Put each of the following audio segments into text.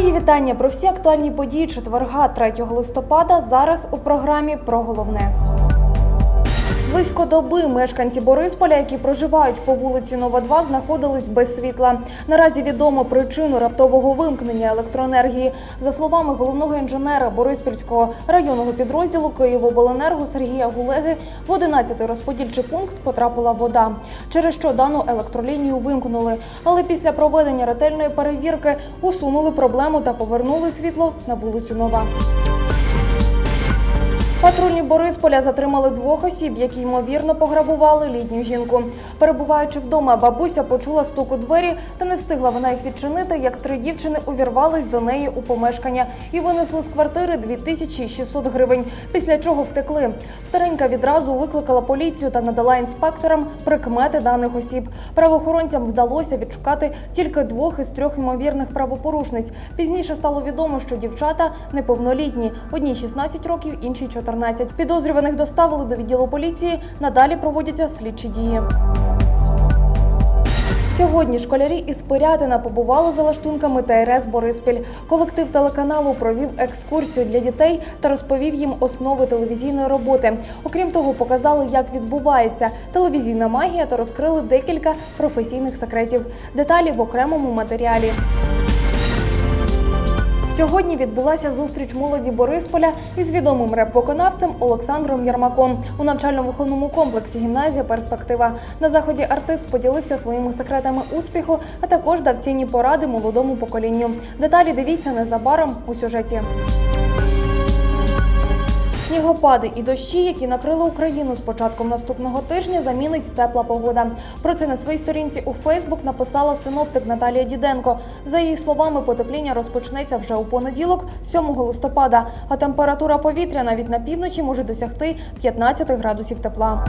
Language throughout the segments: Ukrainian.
Мої вітання про всі актуальні події четверга 3 листопада. Зараз у програмі про головне. Близько доби мешканці Борисполя, які проживають по вулиці Нова 2, знаходились без світла. Наразі відомо причину раптового вимкнення електроенергії. За словами головного інженера Бориспільського районного підрозділу Київобленерго Сергія Гулеги, в 11-й розподільчий пункт потрапила вода, через що дану електролінію вимкнули. Але після проведення ретельної перевірки усунули проблему та повернули світло на вулицю Нова. Патрульні Борисполя затримали двох осіб, які ймовірно пограбували літню жінку. Перебуваючи вдома, бабуся почула стук у двері та не встигла вона їх відчинити, як три дівчини увірвались до неї у помешкання і винесли з квартири 2600 гривень, після чого втекли. Старенька відразу викликала поліцію та надала інспекторам прикмети даних осіб. Правоохоронцям вдалося відшукати тільки двох із трьох ймовірних правопорушниць. Пізніше стало відомо, що дівчата неповнолітні. Одній 16 років, іншій 14. Підозрюваних доставили до відділу поліції. Надалі проводяться слідчі дії. Сьогодні школярі із Пирятина побували за лаштунками ТРС Бориспіль. Колектив телеканалу провів екскурсію для дітей та розповів їм основи телевізійної роботи. Окрім того, показали, як відбувається телевізійна магія та розкрили декілька професійних секретів. Деталі в окремому матеріалі. Сьогодні відбулася зустріч молоді Борисполя із відомим реп-виконавцем Олександром Ярмаком у навчально-виховному комплексі гімназія Перспектива. На заході артист поділився своїми секретами успіху, а також дав цінні поради молодому поколінню. Деталі дивіться незабаром у сюжеті. Снігопади і дощі, які накрили Україну з початком наступного тижня, замінить тепла погода. Про це на своїй сторінці у Фейсбук написала синоптик Наталія Діденко. За її словами, потепління розпочнеться вже у понеділок, 7 листопада. А температура повітря навіть на півночі може досягти 15 градусів тепла.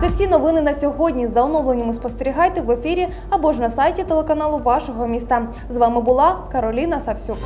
Це всі новини на сьогодні. За оновленнями спостерігайте в ефірі або ж на сайті телеканалу вашого міста. З вами була Кароліна Савсюк.